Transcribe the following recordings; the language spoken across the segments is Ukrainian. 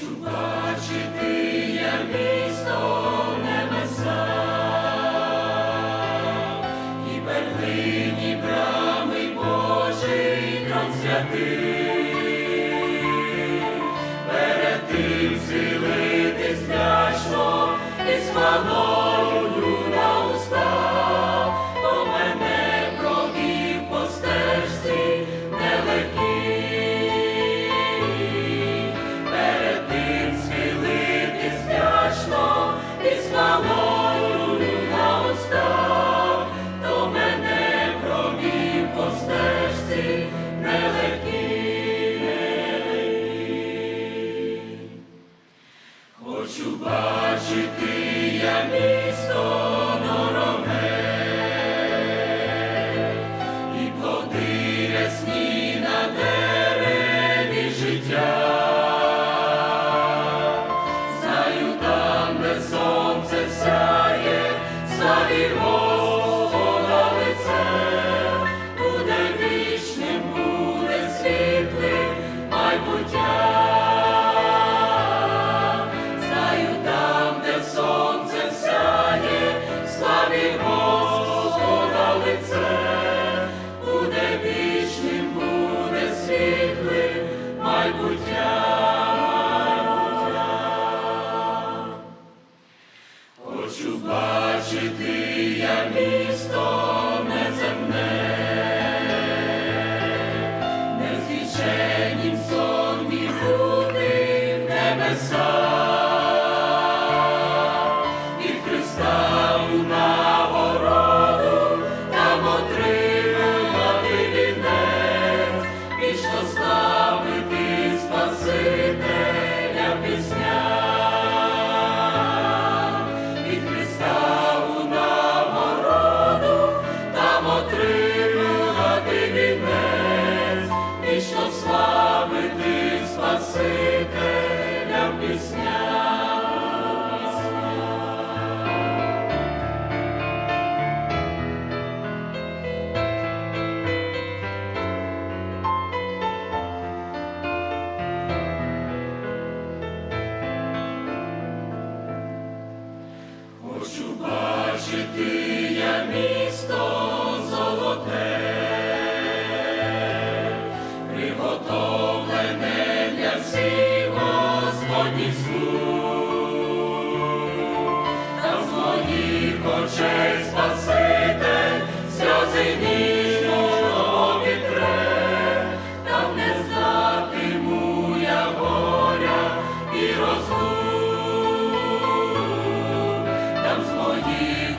you. Хочу бачити я місто дороге і плоди ясні на дереві життя, знаю там, де сонце сяє, славі. бачити я місто неземне, незріченім сон і небеса. Спасителя в піснях.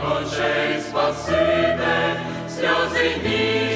очей спасине, сльози мій.